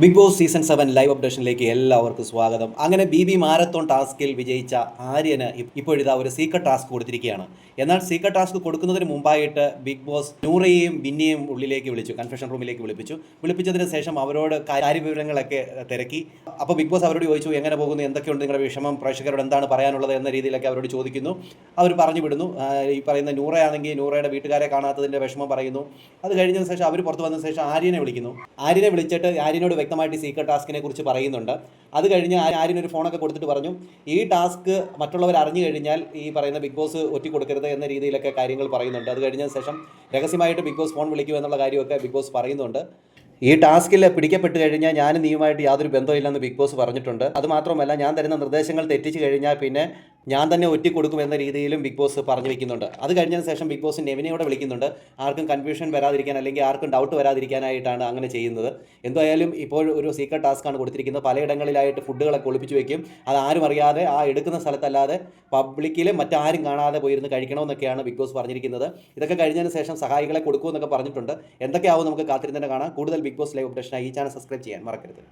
Big Boss season seven live അപ്ഡേഷനിലേക്ക് എല്ലാവർക്കും സ്വാഗതം. അങ്ങനെ ബി ബി മാരത്തോൺ ടാസ്കിൽ വിജയിച്ച ആര്യന് ഇപ്പോഴിതാ ഒരു സീക്രട്ട് ടാസ്ക് കൊടുത്തിരിക്കുകയാണ്. എന്നാൽ സീക്രട്ട് ടാസ്ക് കൊടുക്കുന്നതിന് മുമ്പായിട്ട് ബിഗ് ബോസ് നൂറയെയും ബിന്നിയെയും ഉള്ളിലേക്ക് വിളിച്ചു കൺഫെഷൻ റൂമിലേക്ക് വിളിപ്പിച്ചു. വിളിപ്പിച്ചതിന് ശേഷം അവരോട് കാര്യവിവരങ്ങളൊക്കെ തിരക്കി. അപ്പോൾ ബിഗ് ബോസ് അവരോട് ചോദിച്ചു എങ്ങനെ പോകുന്നു? എന്തൊക്കെയുണ്ട് നിങ്ങളുടെ വിഷമം? പ്രേക്ഷകരോട് എന്താണ് പറയാനുള്ളത്? എന്ന രീതിയിലൊക്കെ അവരോട് ചോദിക്കുന്നു. അവർ പറഞ്ഞു വിടുന്നു. ഈ പറയുന്ന നൂറയാണെങ്കിൽ നൂറയുടെ വീട്ടുകാരെ കാണാത്തതിന്റെ വിഷമം പറയുന്നു. അത് കഴിഞ്ഞതിന് ശേഷം അവർ പുറത്ത് വന്നതിന് ശേഷം ആര്യനെ വിളിക്കുന്നു. ആര്യനെ വിളിച്ചിട്ട് ആര്യനോട് വ്യക്തമായിട്ട് സീക്രട്ട് ടാസ്കിനെ കുറിച്ച് പറയുന്നുണ്ട്. അത് കഴിഞ്ഞ് ആരും ആര്യന് ഒരു ഫോണൊക്കെ കൊടുത്തിട്ട് പറഞ്ഞു ഈ ടാസ്ക് മറ്റുള്ളവർ അറിഞ്ഞു കഴിഞ്ഞാൽ ഈ പറയുന്ന ബിഗ് ബോസ് ഒറ്റി കൊടുക്കരുത് എന്ന രീതിയിലൊക്കെ കാര്യങ്ങൾ പറയുന്നുണ്ട്. അത് കഴിഞ്ഞതിന് ശേഷം രഹസ്യമായിട്ട് ബിഗ് ബോസ് ഫോൺ വിളിക്കും എന്നുള്ള കാര്യമൊക്കെ ബിഗ് ബോസ് പറയുന്നുണ്ട്. ഈ ടാസ്കിൽ പിടിക്കപ്പെട്ട് കഴിഞ്ഞാൽ ഞാൻ നീയുമായിട്ട് യാതൊരു ബന്ധമില്ലെന്ന് ബിഗ് ബോസ് പറഞ്ഞിട്ടുണ്ട്. അതുമാത്രമല്ല ഞാൻ തരുന്ന നിർദ്ദേശങ്ങൾ തെറ്റിച്ച് കഴിഞ്ഞാൽ പിന്നെ ഞാൻ തന്നെ ഒറ്റി കൊടുക്കും എന്ന രീതിയിലും ബിഗ് ബോസ് പറഞ്ഞു വെക്കുന്നുണ്ട്. അത് കഴിഞ്ഞതിന് ശേഷം ബിഗ് ബോസ് നെവിനെയോടെ വിളിക്കുന്നുണ്ട്. ആർക്കും കൺഫ്യൂഷൻ വരാതിരിക്കാൻ അല്ലെങ്കിൽ ആർക്കും ഡൗട്ട് വരാതിരിക്കാനായിട്ടാണ് അങ്ങനെ ചെയ്യുന്നത്. എന്തായാലും ഇപ്പോൾ ഒരു സീക്രട്ട് ടാസ്ക്കാണ് കൊടുത്തിരിക്കുന്നത്. പലയിടങ്ങളിലായിട്ട് ഫുഡുകളൊക്കെ ഒളിപ്പിച്ച് വെക്കും. അത് ആരും അറിയാതെ ആ എടുക്കുന്ന സ്ഥലത്തല്ലാതെ പബ്ലിക്കിൽ മറ്റാരും കാണാതെ പോയിരുന്ന് കഴിക്കണമെന്നൊക്കെയാണ് ബിഗ് ബോസ് പറഞ്ഞിരിക്കുന്നത്. ഇതൊക്കെ കഴിഞ്ഞതിന് ശേഷം സഹായികളെ കൊടുക്കുമെന്നൊക്കെ പറഞ്ഞിട്ടുണ്ട്. എന്തൊക്കെയാവും നമുക്ക് കാത്തിരുന്ന് തന്നെ കാണാം. കൂടുതൽ ബിഗ് ബോസ് ലൈവ് അപ്ഡേഷനായി ഈ ചാനൽ സബ്സ്ക്രൈബ് ചെയ്യാൻ മറക്കരുത്.